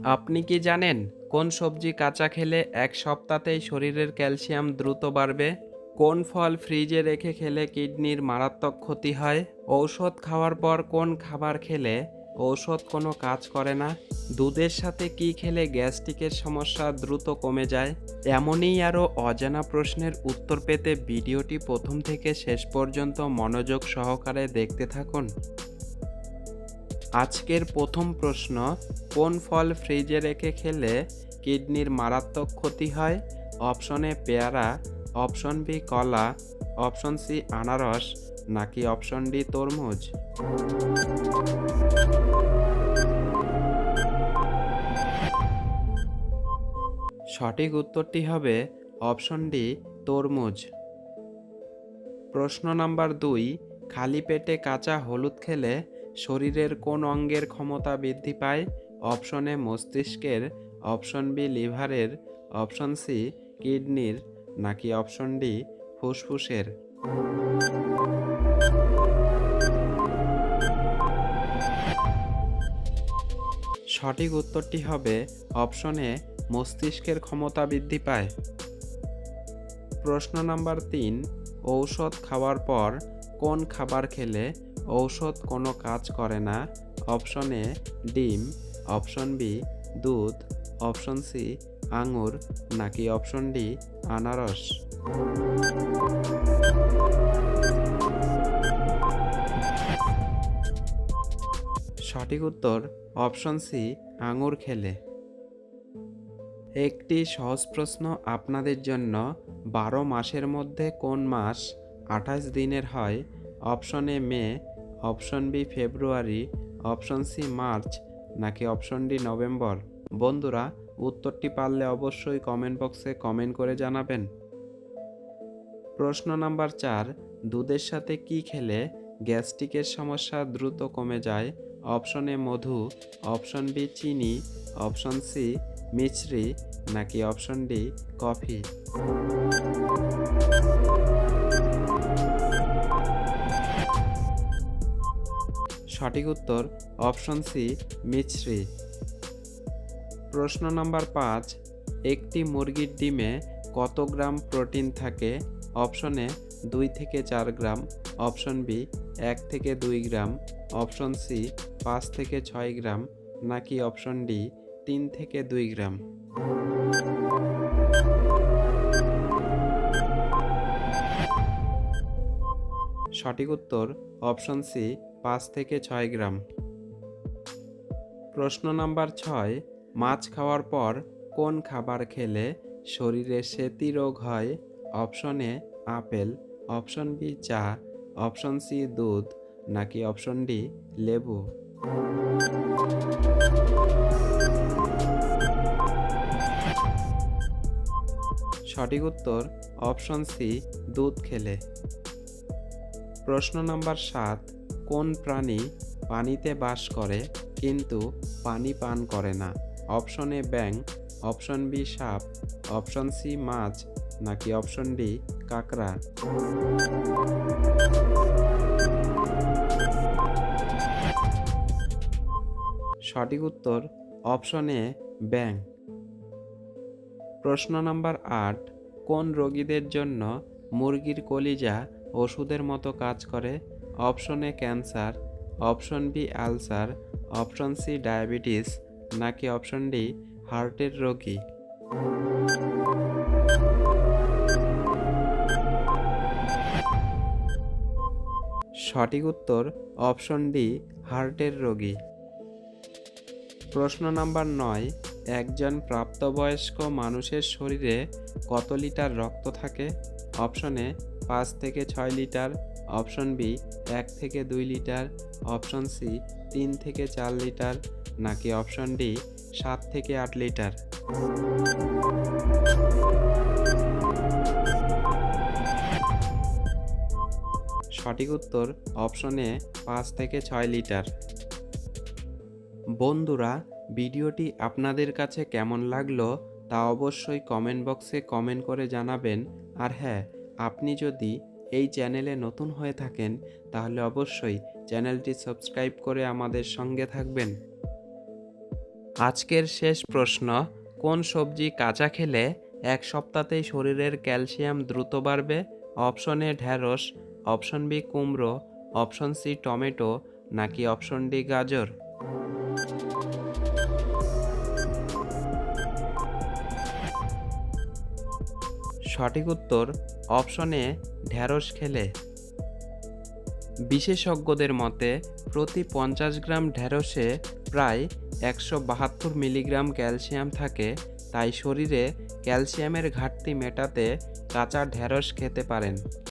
আপনি কি জানেন কোন সবজি কাঁচা খেলে এক সপ্তাহতেই শরীরের ক্যালসিয়াম দ্রুত বাড়বে? কোন ফল ফ্রিজে রেখে খেলে কিডনির মারাত্মক ক্ষতি হয়? ঔষধ খাওয়ার পর কোন খাবার খেলে ঔষধ কোনো কাজ করে না? দুধের সাথে কি খেলে গ্যাস্ট্রিকের সমস্যা দ্রুত কমে যায়? এমনই আরও অজানা প্রশ্নের উত্তর পেতে ভিডিওটি প্রথম থেকে শেষ পর্যন্ত মনোযোগ সহকারে দেখতে থাকুন। আজকের প্রথম প্রশ্ন, কোন ফল ফ্রিজে রেখে খেলে কিডনির মারাত্মক ক্ষতি হয়? অপশন এ পেয়ারা, অপশন বি কলা, অপশন সি আনারস, নাকি অপশন ডি তরমুজ? সঠিক উত্তরটি হবে অপশন ডি তরমুজ। প্রশ্ন নাম্বার দুই, খালি পেটে কাঁচা হলুদ খেলে শরীরের কোন অঙ্গের ক্ষমতা বৃদ্ধি পায়? অপশন এ মস্তিষ্কের, অপশন বি লিভারের, অপশন সি কিডনির, নাকি অপশন ডি ফুসফুসের? সঠিক উত্তরটি হবে অপশন মস্তিষ্কের ক্ষমতা বৃদ্ধি পায়। প্রশ্ন নাম্বার তিন, ঔষধ খাওয়ার পর কোন খাবার খেলে ঔষধ কোনো কাজ করে না। অপশন এ ডিম, অপশন বি দুধ, অপশন সি আঙুর, নাকি অপশন ডি আনারস। সঠিক উত্তর অপশন সি আঙুর খেলে। একটি সহজ প্রশ্ন আপনাদের জন্য, বারো মাসের মধ্যে কোন মাস আঠাশ দিনের হয়? Option May option B February, option C March, নাকি অপশন ডি নভেম্বর? বন্ধুরা, উত্তরটি পারলে অবশ্যই কমেন্ট বক্সে কমেন্ট করে জানাবেন। প্রশ্ন নাম্বার চার, দুধের সাথে কি খেলে গ্যাস্ট্রিকের সমস্যা দ্রুত কমে যায়? অপশন এ মধু, অপশন বি চিনি, অপশন সি মিছরি, নাকি অপশন ডি কফি? সঠিক উত্তর অপশন সি মিছরি। প্রশ্ন নাম্বার পাঁচ, একটি মুরগির ডিমে কত গ্রাম প্রোটিন থাকে? অপশন দুই থেকে চার গ্রাম। অপশন বি, এক থেকে দুই গ্রাম। অপশন সি, পাঁচ থেকে ছয় গ্রাম। নাকি অপশন ডি, তিন থেকে দুই গ্রাম? সঠিক উত্তর অপশন সি, পাঁচ থেকে ছয় গ্রাম। প্রশ্ন নাম্বার ছয়, মাছ খাওয়ার পর কোন খাবার খেলে শরীরে সেতি রোগ হয়? Option A, apple, option B, চা, অপশন সি, দুধ, নাকি অপশন ডি, লেবু। সঠিক উত্তর অপশন সি, দুধ খেলে। প্রশ্ন নাম্বার সাত, কোন প্রাণী পানিতে বাস করে কিন্তু পানি পান করে না? অপশন এ ব্যাং অপশন বি সাপ, অপশন সি মাছ, নাকি অপশন ডি কাঁকড়া? সঠিক উত্তর অপশন এ ব্যাং প্রশ্ন নাম্বার আট, কোন রোগীদের জন্য মুরগির কলিজা ওষুধের মতো কাজ করে। Option A cancer, option B ulcer, option C diabetes, নাকি অপশন ডি হার্টের রোগী। সঠিক উত্তর অপশন ডি হার্টের রোগী। প্রশ্ন নাম্বার নয়, একজন প্রাপ্তবয়স্ক মানুষের শরীরে কত লিটার রক্ত থাকে? অপশন পাঁচ থেকে ছয় লিটার, অপশন বি, এক থেকে দুই লিটার, অপশন সি, তিন থেকে চার লিটার, নাকি অপশন ডি, সাত থেকে আট লিটার? সঠিক উত্তর অপশন পাঁচ থেকে ছয় লিটার। বন্ধুরা, ভিডিওটি আপনাদের কাছে কেমন লাগল তা অবশ্যই কমেন্ট বক্সে কমেন্ট করে জানাবেন। আর হ্যাঁ আপনি যদি এই চ্যানেলে নতুন হয়ে থাকেন, তাহলে অবশ্যই চ্যানেলটি সাবস্ক্রাইব করে আমাদের সঙ্গে থাকবেন। আজকের শেষ প্রশ্ন, কোন সবজি কাঁচা খেলে এক সপ্তাহতেই শরীরের ক্যালসিয়াম দ্রুত বাড়বে? অপশন এ ঢ্যাঁড়স অপশন বি কুমড়ো, অপশন সি টমেটো, নাকি অপশন ডি গাজর? সঠিক উত্তর অপশনে ঢ্যাঁড়স খেলে। বিশেষজ্ঞদের মতে, প্রতি পঞ্চাশ গ্রাম ঢ্যাঁড়সে প্রায় একশো বাহাত্তর মিলিগ্রাম ক্যালসিয়াম থাকে, তাই শরীরে ক্যালসিয়ামের ঘাটতি মেটাতে কাঁচা ঢ্যাঁড়স খেতে পারেন।